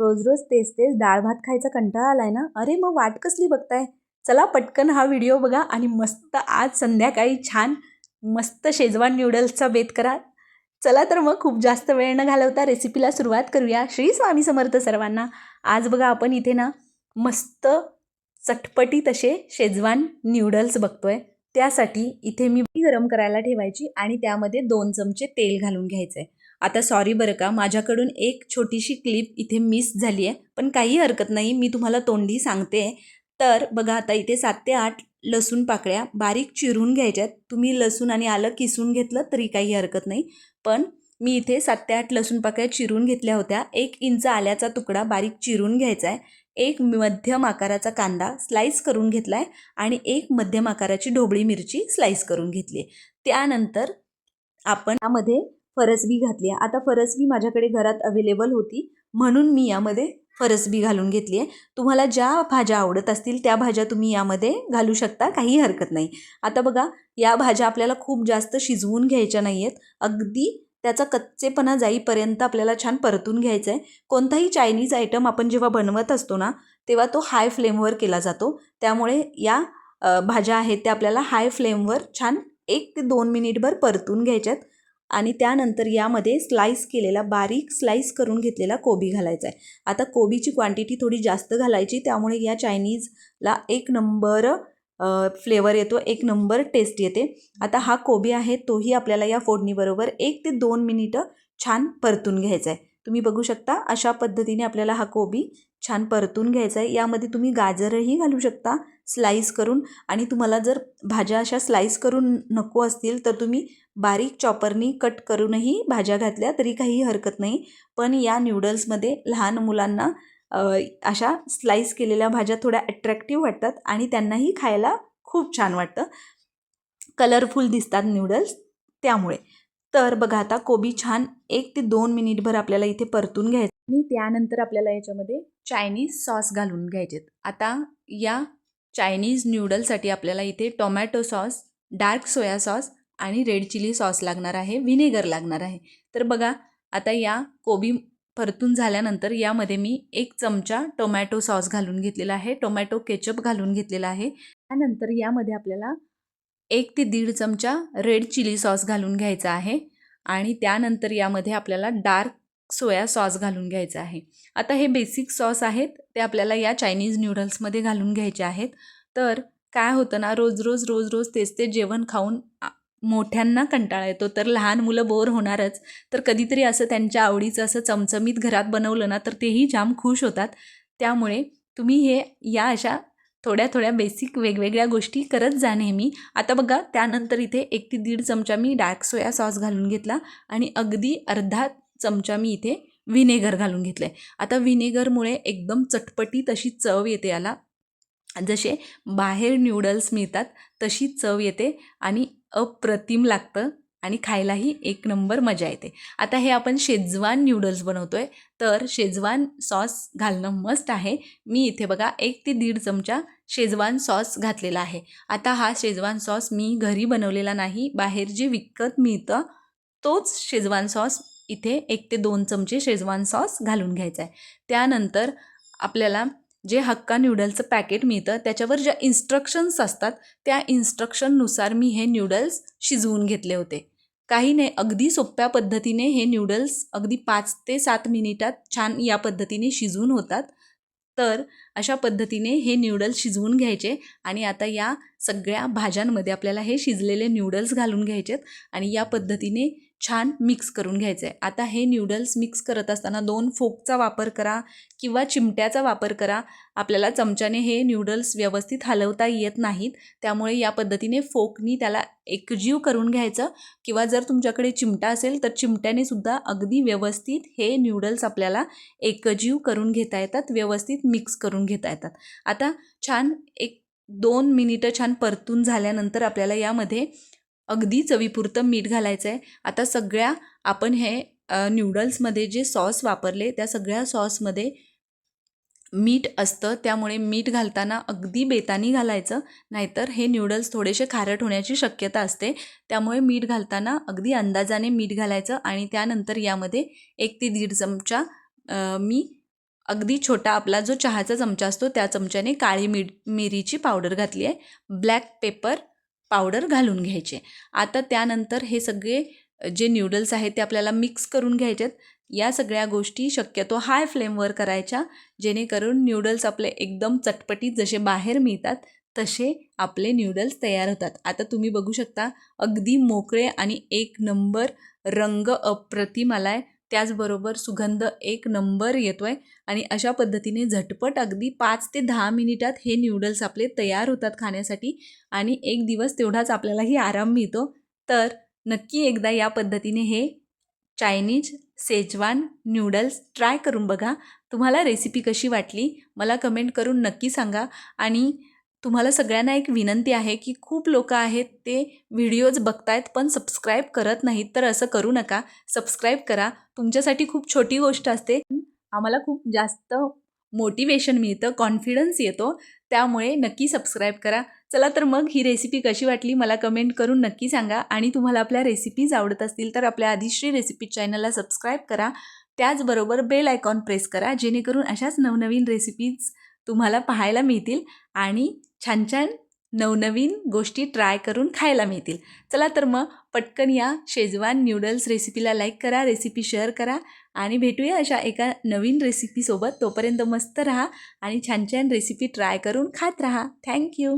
रोज रोज तेच तेच डाळ भात खायचा कंटाळा आलाय ना? अरे मग वाट कसली बघताय? चला पटकन हा व्हिडिओ बघा आणि मस्त आज संध्याकाळी छान मस्त शेजवान न्यूडल्सचा बेत करा. चला तर मग खूप जास्त वेळ न घालवता रेसिपीला सुरुवात करूया. श्री स्वामी समर्थ सर्वांना. आज बघा आपण इथे ना मस्त चटपटीत असे शेजवान न्यूडल्स बघतोय. त्यासाठी इथे मी गरम करायला ठेवायची आणि त्यामध्ये दोन चमचे तेल घालून घ्यायचं आहे आता सॉरी बरं का माझ्याकडून एक छोटीशी क्लिप इथे मिस झाली आहे पण काही हरकत नाही मी तुम्हाला तोंडी सांगते. तर बघा आता इथे सात ते आठ लसूण पाकळ्या बारीक चिरून घ्यायच्यात. तुम्ही लसूण आणि आलं किसून घेतलं तरी काही हरकत नाही पण मी इथे सात ते आठ लसूण पाकळ्या चिरून घेतल्या होत्या. एक इंच आल्याचा तुकडा बारीक चिरून घ्यायचा आहे एक मध्यम आकाराचा कांदा स्लाईस करून घेतला आहे आणि एक मध्यम आकाराची ढोबळी मिरची स्लाईस करून घेतली आहे त्यानंतर आपण यामध्ये फरसबी घातली आहे आता फरसबी माझ्याकडे घरात अवेलेबल होती म्हणून मी यामध्ये फरसबी घालून घेतली आहे तुम्हाला ज्या भाज्या आवडत असतील त्या भाज्या तुम्ही यामध्ये घालू शकता काही हरकत नाही. आता बघा या भाज्या आपल्याला खूप जास्त शिजवून घ्यायच्या नाही आहेत अगदी त्याचा कच्चेपणा जाईपर्यंत आपल्याला छान परतून घ्यायचं आहे कोणताही चायनीज आयटम आपण जेव्हा बनवत असतो ना तेव्हा तो हाय फ्लेमवर केला जातो. त्यामुळे या भाज्या आहेत त्या आपल्याला हाय फ्लेमवर छान एक ते दोन मिनिटभर परतून घ्यायच्यात. आणि त्यानंतर यामध्ये स्लाईस केलेला बारीक स्लाईस करून घेतलेला कोबी घालायचा आहे आता कोबीची क्वांटिटी थोडी जास्त घालायची त्यामुळे या चायनीजला एक नंबर फ्लेवर येतो. एक नंबर टेस्ट येते. आता हा कोबी आहे तोही आपल्याला या फोडणीबरोबर एक ते दोन मिनिटं छान परतून घ्यायचा आहे तुम्ही बघू शकता अशा पद्धतीने आपल्याला हा कोबी छान परतून घ्यायचा आहे यामध्ये तुम्ही गाजरही घालू शकता स्लाईस करून. आणि तुम्हाला जर भाज्या अशा स्लाईस करून नको असतील तर तुम्ही बारीक चॉपरनी कट करूनही भाज्या घातल्या तरी काही हरकत नाही. पण या न्यूडल्समध्ये लहान मुलांना अशा स्लाईस केलेल्या भाज्या थोड्या अट्रॅक्टिव्ह वाटतात आणि त्यांनाही खायला खूप छान वाटतं. कलरफुल दिसतात नूडल्स त्यामुळे. तर बघा आता कोबी छान एक ते दोन मिनिटभर आपल्याला इथे परतून घ्यायचं. आणि त्यानंतर आपल्याला याच्यामध्ये चायनीज सॉस घालून घ्यायचेत. आता या चायनीज न्यूडलसाठी आपल्याला इथे tomato sauce dark soya sauce आणि रेड चिली सॉस लागणार आहे व्हिनेगर लागणार आहे. तर बघा आता या कोबी परतून झाल्यानंतर यामध्ये मी एक चमचा टोमॅटो सॉस घालून घेतलेला आहे टोमॅटो केचप घालून घेतलेला आहे. त्यानंतर यामध्ये आपल्याला एक ते दीड चमचा रेड चिली सॉस घालून घ्यायचा आहे आणि त्यानंतर यामध्ये आपल्याला डार्क सोया सॉस घालून घ्यायचा आहे. आता हे बेसिक सॉस आहेत ते आपल्याला या चायनीज न्यूडल्समध्ये घालून घ्यायचे आहेत. तर काय होतं ना रोज रोज रोज रोज तेच ते जेवण खाऊन मोठ्यांना कंटाळा येतो. तर लहान मुलं बोर होणारच. तर कधीतरी असं त्यांच्या आवडीचं असं चमचमीत घरात बनवलं ना तर तेही जाम खुश होतात. त्यामुळे तुम्ही हे या अशा थोड्या थोड्या बेसिक वेगवेगळ्या गोष्टी करत जा नेहमी. आता बघा त्यानंतर इथे एक ते दीड चमचा मी डार्क सोया सॉस घालून घेतला आणि अगदी अर्धा चमचा मी इथे व्हिनेगर घालून घेतलं आहे आता व्हिनेगरमुळे एकदम चटपटीत अशी चव येते याला. जसे बाहेर न्यूडल्स मिळतात तशी चव येते आणि अप्रतिम लागतं आणि खायलाही एक नंबर मजा येते. आता हे आपण शेजवान न्यूडल्स बनवतो आहे तर शेजवान सॉस घालणं मस्त आहे. मी इथे बघा एक ते दीड चमचा शेजवान सॉस घातलेला आहे. आता हा शेजवान सॉस मी घरी बनवलेला नाही बाहेर जे विकत मिळतं तोच शेजवान सॉस इथे एक ते दोन चमचे शेजवान सॉस घालून घ्यायचा आहे. त्यानंतर आपल्याला जे हक्का न्यूडल्सचं पॅकेट मिळतं त्याच्यावर ज्या इन्स्ट्रक्शन्स असतात त्या इन्स्ट्रक्शननुसार मी हे न्यूडल्स शिजवून घेतले होते. काही नाही अगदी सोप्या पद्धतीने हे न्यूडल्स अगदी पाच ते सात मिनिटात छान या पद्धतीने शिजवून होतात. तर अशा पद्धतीने हे न्यूडल्स शिजवून घ्यायचे आणि आता या सगळ्या भाज्यांमध्ये आपल्याला हे शिजलेले न्यूडल्स घालून घ्यायचेत आणि या पद्धतीने छान मिक्स करून घ्यायचं. आहे आता हे न्यूडल्स मिक्स करत असताना दोन फोकचा वापर करा किंवा चिमट्याचा वापर करा. आपल्याला चमच्याने हे न्यूडल्स व्यवस्थित हलवता येत नाहीत. त्यामुळे या पद्धतीने फोकनी त्याला एकजीव करून घ्यायचं किंवा जर तुमच्याकडे चिमटा असेल तर चिमट्याने सुद्धा अगदी व्यवस्थित हे न्यूडल्स आपल्याला एकजीव करून घेता येतात. व्यवस्थित मिक्स करून घेता येतात. आता छान एक दोन मिनिटं छान परतून झाल्यानंतर आपल्याला यामध्ये अगदी चवीपुरतं मीठ घालायचं आहे आता सगळ्या आपण हे न्यूडल्समध्ये जे सॉस वापरले त्या सगळ्या सॉसमध्ये मीठ असतं. त्यामुळे मीठ घालताना अगदी बेतानी घालायचं. नाहीतर हे न्यूडल्स थोडेसे खारट होण्याची शक्यता असते. त्यामुळे मीठ घालताना अगदी अंदाजाने मीठ घालायचं आणि त्यानंतर यामध्ये एक ते दीड चमचा मी अगदी छोटा आपला जो चहाचा चमचा असतो त्या चमच्याने काळी मिर मिरीची पावडर घातली आहे. ब्लॅक पेपर पावडर घालून घ्यायचे. आता त्यानंतर हे सगळे जे न्यूडल्स आहेत ते आपल्याला मिक्स करून घ्यायचे या सगळ्या गोष्टी शक्यतो हाय फ्लेमवर करायच्या जेणेकरून न्यूडल्स आपले एकदम चटपटीत जसे बाहेर मिळतात तसे आपले न्यूडल्स तयार होतात. आता तुम्ही बघू शकता अगदी मोकळे आणि एक नंबर रंग अप्रतिम आला आहे त्याचबरोबर सुगंध एक नंबर येतो आहे आणि अशा पद्धतीने झटपट अगदी पाच ते दहा मिनिटात हे न्यूडल्स आपले तयार होतात खाण्यासाठी. आणि एक दिवस तेवढाच आपल्यालाही आराम मिळतो. तर नक्की एकदा या पद्धतीने हे चायनीज सेजवान न्यूडल्स ट्राय करून बघा. तुम्हाला रेसिपी कशी वाटली? मला कमेंट करून नक्की सांगा. आणि तुम्हाला सगळ्यांना एक विनंती आहे की खूप लोक आहेत ते व्हिडिओज बघतायत पण सबस्क्राईब करत नाहीत तर असं करू नका. सबस्क्राईब करा. तुमच्यासाठी खूप छोटी गोष्ट असते. आम्हाला खूप जास्त मोटिवेशन मिळतं कॉन्फिडन्स येतो. त्यामुळे नक्की सबस्क्राईब करा. चला तर मग ही रेसिपी कशी वाटली मला कमेंट करून नक्की सांगा. आणि तुम्हाला आपल्या रेसिपीज आवडत असतील तर आपल्या आदिश्री रेसिपी चॅनलला सबस्क्राईब करा. त्याचबरोबर बेल आयकॉन प्रेस करा जेणेकरून अशाच नवनवीन रेसिपीज तुम्हाला पाहायला मिळतील. आणि छान छान नवनवीन गोष्टी ट्राय करून खायला मिळतील. चला तर मग पटकन या शेजवान न्यूडल्स रेसिपीला लाईक करा रेसिपी शेअर करा आणि भेटूया अशा एका नवीन रेसिपीसोबत तोपर्यंत मस्त राहा आणि छान छान रेसिपी ट्राय करून खात राहा. थँक्यू